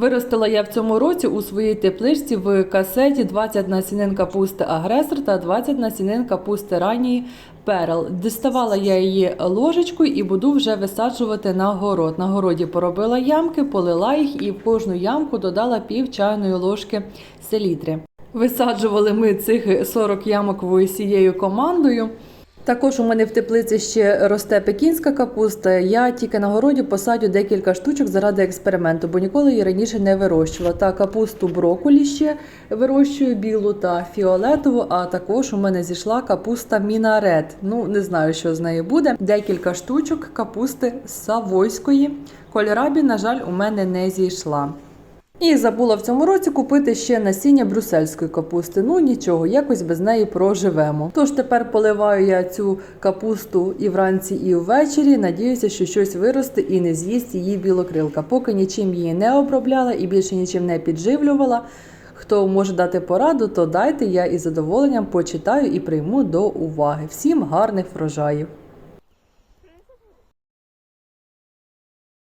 Виростила я в цьому році у своїй тепличці в касеті 20 насінин капусти агресор та 20 насінин капусти ранньої перл. Діставала я її ложечкою і буду вже висаджувати на город. На городі поробила ямки, полила їх і в кожну ямку додала пів чайної ложки селітри. Висаджували ми цих 40 ямок цією командою. Також у мене в теплиці ще росте пекінська капуста. Я тільки на городі посадю декілька штучок заради експерименту, бо ніколи її раніше не вирощувала. Та капусту броколі ще вирощую білу та фіолетову. А також у мене зійшла капуста мінарет. Ну не знаю, що з нею буде. Декілька штучок капусти савойської. Кольорабі, на жаль, у мене не зійшла. І забула в цьому році купити ще насіння брюссельської капусти. Ну нічого, якось без неї проживемо. Тож тепер поливаю я цю капусту і вранці, і ввечері. Надіюся, що щось виросте і не з'їсть її білокрилка. Поки нічим її не обробляла і більше нічим не підживлювала. Хто може дати пораду, то дайте я із задоволенням почитаю і прийму до уваги. Всім гарних врожаїв!